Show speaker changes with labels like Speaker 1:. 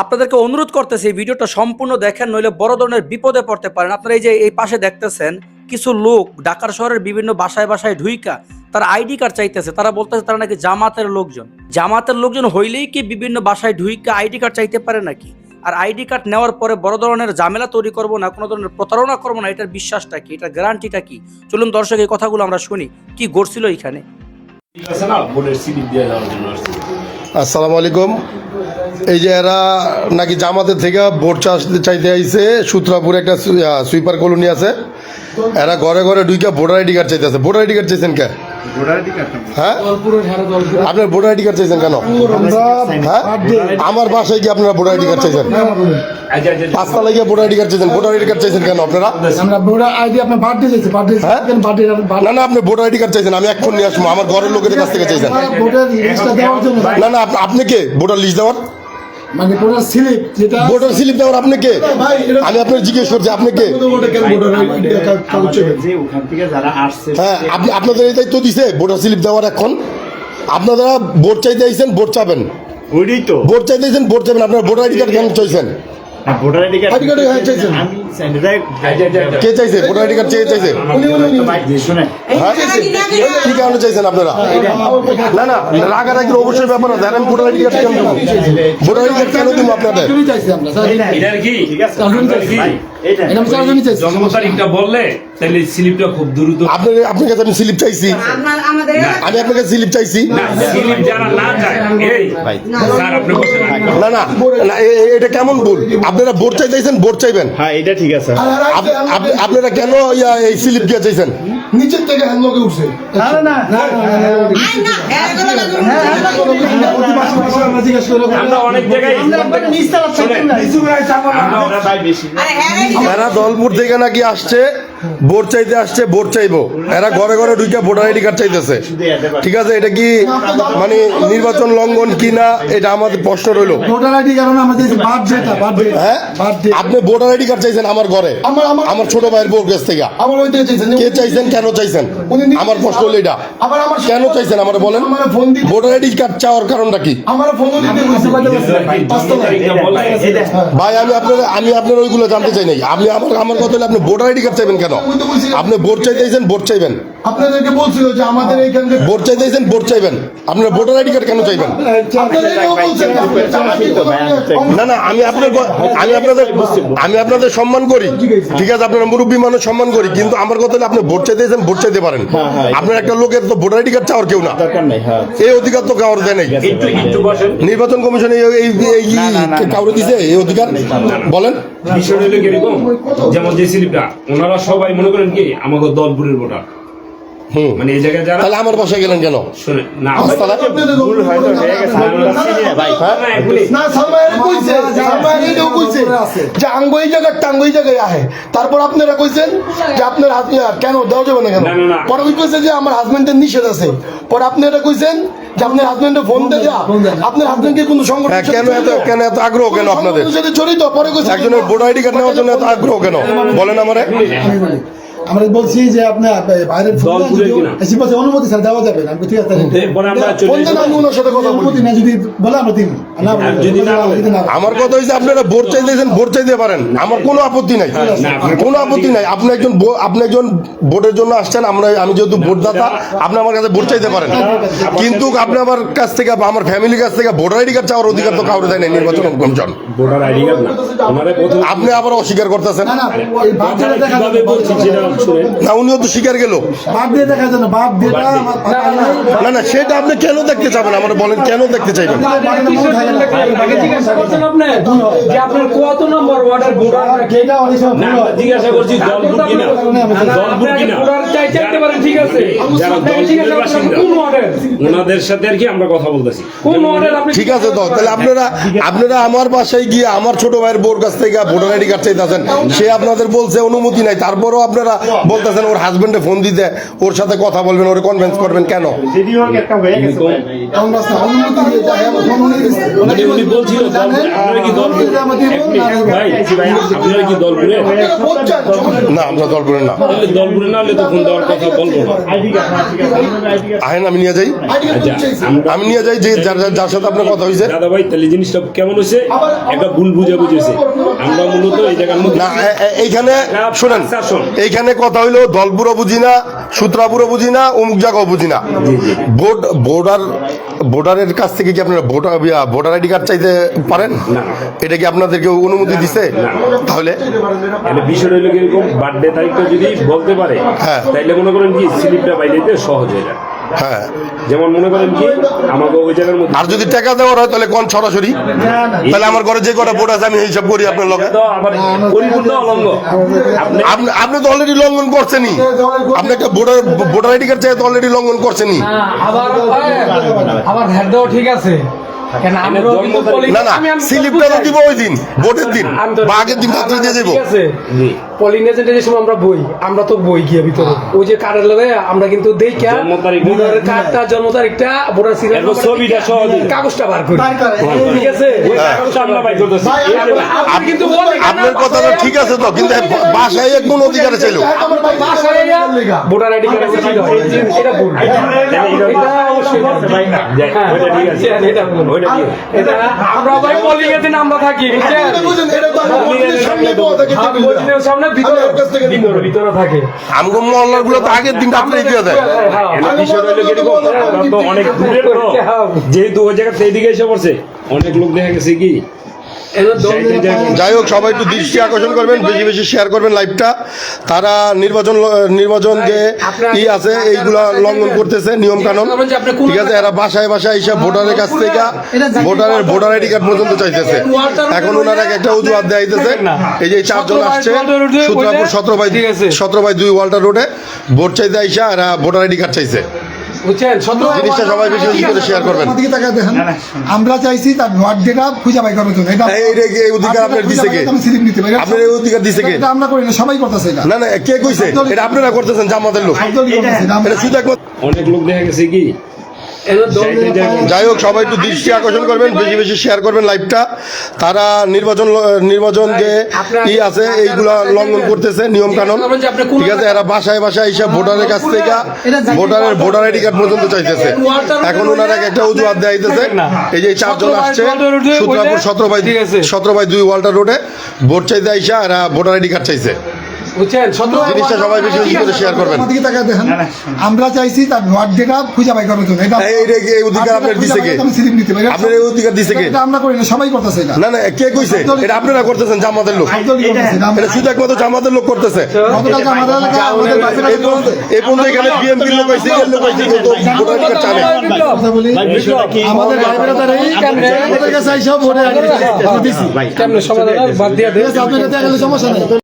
Speaker 1: আপনাদেরকে অনুরোধ করতেছি এই ভিডিওটা সম্পূর্ণ দেখেন নইলে বড় ধরনের বিপদে পড়তে পারেন। আপনারা এই যে এই পাশে দেখতেছেন কিছু লোক ঢাকার শহরের বিভিন্ন বাসায় বাসায় ঢুইকা তারা আইডি কার্ড চাইতেছে। তারা বলতেছে তারা নাকি জামাতের লোকজন। জামাতের লোকজন হইলেই কি বিভিন্ন বাসায় ঢুইকা আইডি কার্ড চাইতে পারে নাকি? আর আইডি কার্ড নেওয়ার পরে বড় ধরনের ঝামেলা তৈরি করব না কোনো ধরনের প্রতারণা করব না এটার বিশ্বাসটা কি এটার গ্যারান্টিটা কি? চলুন দর্শক এই কথাগুলো আমরা শুনি কি ঘটছিল এখানে?
Speaker 2: আসসালামু আলাইকুম। এই যে এরা নাকি জামাতের থেকে ভোট চাষ চাইতে আইসে সূত্রাপুরে একটা সুইপার কলোনি আছে। এরা ঘরে ঘরে ঢুকে ভোটার আইডি কার্ড চাইতেছে। ভোটার আইডি কার্ড চাইছেন কে? হ্যাঁ? আপনার ভোটার আইডি কার্ড চাইছেন কেন? হ্যাঁ? আমার বাসায় কি আপনারা ভোটার আইডি কার্ড চাইছেন?
Speaker 3: আচ্ছা আচ্ছা
Speaker 2: পাঁচতলা গিয়ে ভোটার আইডি কার্ড চাইছেন। ভোটার আইডি কার্ড চাইছেন কেন আপনারা?
Speaker 4: আমরা ভোটার আইডি আপনার বার্থডে চাইছে বার্থডে
Speaker 2: হ্যাঁ?
Speaker 4: বার্থডে
Speaker 2: না না আপনি ভোটার আইডি কার্ড চাইছেন আমি এখন নিয়ে আসব আমার ঘরের লোকের কাছ থেকে চাইছেন।
Speaker 4: ভোটার লিস্টটা দেওয়ার জন্য।
Speaker 2: না না আপনি কে? ভোটার লিস্ট দেওয়ার?
Speaker 4: মানে ভোটার স্লিপ যেটা
Speaker 2: ভোটার স্লিপ দেওয়ার আপনি কে? আমি আপনার জিজ্ঞেস করছি আপনি কে?
Speaker 5: যে ওখান থেকে যারা আসছে
Speaker 2: হ্যাঁ আপনি আপনাদের এই দায়িত্ব দিছে ভোটার স্লিপ দেওয়ার এখন। আপনারা ভোট চাইতে আইছেন ভোট চাবেন।
Speaker 5: ওইটাই তো।
Speaker 2: ভোট চাইতে আইছেন ভোট চাবেন আপনারা ভোটার আইডি কার্ড কেন চাইছেন?
Speaker 5: ভোটার আইডি কার্ড আমি
Speaker 2: কে চাইছে? ভোটার আইডি কার্ড চেয়ে চাইছে?
Speaker 5: শুনে।
Speaker 2: হ্যাঁ কি কারণে চাইছেন আপনারা? না না রাগারাগির অবশ্যই ব্যাপার আমি ভোটার আইডি কার্ড কেন দেবো? ভোটার আইডি কার্ড কেন দিব আপনাদের?
Speaker 3: আপনার
Speaker 2: কাছে আমি স্লিপ চাইছি। আমি আপনার কাছে স্লিপ চাইছি।
Speaker 3: না না
Speaker 2: না না না, এটা কেমন ভুল? আপনারা ভোট চাইতে ভোট চাইবেন।
Speaker 5: হ্যাঁ এটা ঠিক আছে
Speaker 2: আপ- আপ- আপনারা কেন এই স্লিপ গিয়ে চাইছেন
Speaker 4: নিচের থেকে হ্যান্ডলকে উঠছে না না না
Speaker 6: হ্যাঁ
Speaker 2: দলপুর থেকে নাকি আসছে ভোট চাইতে আসছে ভোট চাইব। এরা ঘরে ঘরে ঢুকে ভোটার আইডি কার্ড চাইতেছে। ঠিক আছে এটা কি মানে নির্বাচন লঙ্ঘন কি না এটা আমাদের প্রশ্ন রইল।
Speaker 4: ভোটার আইডি কারণ আমরা বার্থডেটা বার্থডে
Speaker 2: হ্যাঁ? আপনি ভোটার আইডি কার্ড চাইছেন আমার ঘরে
Speaker 4: আমার-
Speaker 2: ছোট ভাইয়ের বউর কাছ থেকে।
Speaker 4: আমার ওই চাইছেন।
Speaker 2: কে চাইছেন কেন চাইছেন? আমার প্রশ্ন হলো এটা।
Speaker 4: আবার আমার
Speaker 2: কেন চাইছেন আমার বলেন?
Speaker 4: ফোন
Speaker 2: ভোটার আইডি কার্ড চাওয়ার কারণটা কি?
Speaker 4: আমার ফোন
Speaker 2: ভাই আমি আপনার আমি আপনার ওইগুলো জানতে চাই নাই। আপনি আমার আমার কথা হলে আপনি ভোটার আইডি কার্ড চাইবেন কেন? আপনি ভোট চাইতেছেন ভোট চাইবেন।
Speaker 4: আপনাদেরকে বলছিল যে আমাদের এইখান থেকে
Speaker 2: ভোট চাইতেছেন ভোট চাইবেন। আপনার ভোটার আইডি কার্ড কেন চাইবেন? না না আমি আপনার আমি আপনাদের আমি আপনাদের সম্মান করি। ঠিক আছে। আপনার মুরব্বী মানুষ সম্মান করি কিন্তু আমার কথা হলো আপনি ভোট চাইতেছেন ভোট চাইতে পারেন। আপনার একটা লোকের তো ভোটার আইডি কার্ড চাওয়ার কেউ না।
Speaker 5: দরকার নাই হ্যাঁ।
Speaker 2: এই অধিকার তো কারোর দেয় নাই। নির্বাচন কমিশনে এই এই- এই কাউরে দিছে এই অধিকার? বলেন।
Speaker 3: বিষয়টা হইল কীরকম? যেমন যে সিলিপটা ওনারা সবাই মনে করেন কি আমাকে দলপুরের ভোটার। মানে এই জায়গায় যারা
Speaker 2: তাহলে আমার বাসায় গেলেন কেন?
Speaker 3: না
Speaker 5: ভুল হয়তো হয়ে গেছে আমরা চিনি না ভাই।
Speaker 3: না,
Speaker 4: সালমায়ের কইছে সালমায়ের এটাও কইছে যে আঙ্গ এই জায়গায় টাঙ্গ এই জায়গায় আহে। তারপর আপনারা কইছেন যে আপনার হাজবেন্ড কেন দেওয়া যাবে না কেন। পরে ওই কইছে যে আমার হাজবেন্ডের নিষেধ আছে। পরে আপনারা কইছেন যে আপনার হাজবেন্ডে ফোন দিয়ে আপনার হাজবেন্ডকে কোনো সংগঠন
Speaker 2: হ্যাঁ, কেন এত কেন এত আগ্রহ কেন আপনাদের?
Speaker 4: জড়িত? পরে কইছে
Speaker 2: একজনের ভোটার আইডি কার্ড নেওয়ার জন্য এত আগ্রহ কেন? বলেন আমারে।
Speaker 4: আমরা বলছি যে আপনার বাইরের বলছে অনুমতি স্যার দেওয়া যাবে না। আমি ঠিক আছে অনুমতি না যদি বলে আমরা দিন। না
Speaker 3: না
Speaker 4: না।
Speaker 2: আমার কথা হচ্ছে আপনারা ভোট চাইতেছেন ভোট চাইতে পারেন। আমার কোনো আপত্তি নাই। কোনো আপত্তি নাই। আপনি একজন আপনি একজন ভোটের জন্য আসছেন আমরা আমি যেহেতু ভোটদাতা আপনি আমার কাছে ভোট চাইতে পারেন। কিন্তু আপনি আমার কাছ থেকে বা আমার ফ্যামিলির কাছ থেকে ভোটার আইডি কার্ড চাওয়ার অধিকার তো কাউরে দেয় নাই নির্বাচন কমিশন।
Speaker 3: ভোটার আইডি কার্ড না। ওনারা প্রথম
Speaker 2: আপনি আবার অস্বীকার করতেছেন।
Speaker 4: না না
Speaker 2: না উনিও তো স্বীকার গেল।
Speaker 4: না
Speaker 2: না না। সেটা আপনি কেন দেখতে চাবেন? আমার বলেন কেন দেখতে চাইবেন?
Speaker 7: জিজ্ঞাসা
Speaker 3: করছি
Speaker 7: ঠিক আছে।
Speaker 3: ওনাদের সাথে আর কি আমরা কথা বলতেছি।
Speaker 2: ঠিক তো তাহলে আপনারা আপনারা আমার বাসায় গিয়ে আমার ছোট ভাইয়ের বোর কাছ থেকে ভোটার আইডি কার্ড চাইতেছেন। সে আপনাদের বলছে অনুমতি নাই তারপরও আপনারা বলতেছেন ওর হাজবেন্ডে ফোন দিতে ওর সাথে কথা বলবেন ওরে কনভিন্স করবেন কেন?
Speaker 3: দলপুর-
Speaker 2: না আমরা দলপুরের না।
Speaker 3: হলে দেওয়ার কথা বলব
Speaker 2: আহেন আমি নিয়ে যাই।
Speaker 3: আচ্ছা
Speaker 2: আমি নিয়ে যাই যে যার সাথে আপনার কথা হয়েছে।
Speaker 3: দাদা ভাই তাহলে জিনিসটা কেমন হয়েছে? একটা ভুল বুঝে বুঝেছে আমরা মূলত এই জায়গার মধ্যে
Speaker 2: না এইখানে শুনেন এইখানে কথা হইল দলপুরও বুঝি না সুত্রাপুরও বুঝি না অমুক জায়গাও বুঝি না। ভোট ভোটার ভোটারের কাছ থেকে কি আপনারা ভোটার ভোটার আইডি কার্ড চাইতে পারেন? এটা কি আপনাদেরকে অনুমতি দিছে? তাহলে?
Speaker 3: বিষয়টা হইল কীরকম? বার্থডে তারিখটা যদি বলতে পারে
Speaker 2: হ্যাঁ।
Speaker 3: তাইলে মনে করেন কি স্লিপটা বাইরে সহজ হয়ে যায়
Speaker 2: হ্যাঁ।
Speaker 3: যেমন মনে করেন কি আমাকে ওই জায়গার মধ্যে
Speaker 2: আর যদি টাকা দেওয়ার হয় তাহলে কোন সরাসরি? তাহলে আমার ঘরে যে কটা ভোট আছে আমি হিসাব করি আপনার লগে।
Speaker 3: তো আবার পরিপূর্ণ অলঙ্গ আপনি
Speaker 2: তো অলরেডি লঙ্ঘন করছেনই। আপনি একটা ভোটার ভোটার আইডি কার্ড চাই তো অলরেডি লঙ্ঘন করছেনই।
Speaker 7: হ্যাঁ, আবার আবার হ্যাঁ ঠিক আছে।
Speaker 2: না না স্লিপটা তো দিব ওই দিন ভোটের দিন
Speaker 7: তো-
Speaker 2: বা আগের দিন রাত্রে দিয়ে যাব
Speaker 7: আছে যে সময় আমরা বই আমরা তো বই গিয়ে ভিতরে ওই যে কার্ডের লগে আমরা কিন্তু দেখা কার্ডটা জন্ম তারিখটা ভোটার সিরিয়াল
Speaker 3: ছবিটা সহ
Speaker 7: কাগজটা বার করি ঠিক আছে কিন্তু
Speaker 2: আপনার কথাটা ঠিক আছে তো কিন্তু বাসায় কোন অধিকারে ছিল
Speaker 7: ভোটার আইডি কার্ড এটা ভুল এটা অবশ্যই।
Speaker 3: না,
Speaker 7: হ্যাঁ, এটা এটা আমরা ভাই পলিং এজেন্ট আমরা থাকি বুঝছেন
Speaker 4: এটা তো আমার সামনে
Speaker 7: ভিতরে। ভিতরে থাকে।
Speaker 2: আমগো মহল্লারগুলো তো আগের দিন রাত্রে দিয়ে দেয়।
Speaker 7: হ্যাঁ,
Speaker 3: অনেক তো যেহেতু ওই জায়গা সেই দিকে এসে পড়ছে অনেক লোক দেখা গেছে কি?
Speaker 2: যাই হোক সবাই একটু দৃষ্টি আকর্ষণ করবেন বেশি বেশি শেয়ার করবেন লাইভটা তারা নির্বাচন নির্বাচন যে ই আছে এইগুলা লঙ্ঘন করতেছে নিয়ম কানুন ঠিক আছে এরা বাসায় বাসায় এইসব ভোটারের কাছ থেকে ভোটারের ভোটার আইডি কার্ড পর্যন্ত চাইতেছে। এখন ওনারা একটা অজুহাত দেখাইতেছে এই যে চারজন আসছে সূত্রাপুর সতেরো বাই সতেরো বাই দুই ওয়াল্টার রোডে ভোট চাইতে আইসা এরা ভোটার আইডি কার্ড চাইছে।
Speaker 7: বুঝছেন?
Speaker 2: জিনিসটা সবাই বেশি বেশি করে শেয়ার করবেন।
Speaker 8: দেখেন আমরা চাইছি তার বার্থডেটা খুঁজে বাই করার জন্য। এটা
Speaker 2: এই অধিকার আপনার দিছে কে?
Speaker 8: নিতে পারি।
Speaker 2: আপনার এই অধিকার দিছে কে?
Speaker 8: এটা আমরা করি না সবাই করতেছে এটা।
Speaker 2: না না কে কইছে? এটা আপনারা করতেছেন জামাতের লোক।
Speaker 8: এটা
Speaker 2: শুধু
Speaker 3: অনেক লোক দেখা গেছে কি?
Speaker 2: যাই হোক সবাই একটু দৃষ্টি আকর্ষণ করবেন বেশি বেশি শেয়ার করবেন লাইভটা তারা নির্বাচন নির্বাচন যে ই আছে এইগুলা লঙ্ঘন করতেছে নিয়ম কানুন। ঠিক আছে এরা বাসায় বাসায় এইসব ভোটারের কাছ থেকে ভোটারের ভোটার আইডি কার্ড পর্যন্ত চাইতেছে। এখন ওনারা একটা অজুহাত দেখাইতেছে এই যে চারজন আসছে সূত্রাপুর সতেরো বাই সতেরো বাই দুই ওয়াল্টার রোডে ভোট চাইতে আইসা এরা ভোটার আইডি কার্ড চাইছে।
Speaker 7: বুঝছেন?
Speaker 2: জিনিসটা সবাই বেশি বেশি করে শেয়ার করবেন।
Speaker 8: আমাদেরকে টাকা দেখেন আমরা চাইছি তার বার্থডেটা খুঁজে বাই করার জন্য। এটা
Speaker 2: এই অধিকার আপনার দিছে কে? আপনার এই অধিকার দিছে কে?
Speaker 8: এটা আমরা করি না সবাই করতেছে এটা।
Speaker 2: না না কে কইছে? এটা আপনারা করতেছেন জামাতের লোক।
Speaker 8: করতেছে এটা
Speaker 2: শুধু একমাত্র জামাতের লোক করতেছে। এই পর্যন্ত এখানে বিএনপির লোক হয়েছে এর লোক হয়েছে তো ভোটার কার্ড চালে
Speaker 8: আমাদের ভাই বেড়াদার এই আমাদের কাছে আইসা ভোটে আগে দিছি।
Speaker 7: কেমনে সমাধান বাদ দিয়ে
Speaker 8: ঠিক আছে আপনার কাছে সমস্যা নেই।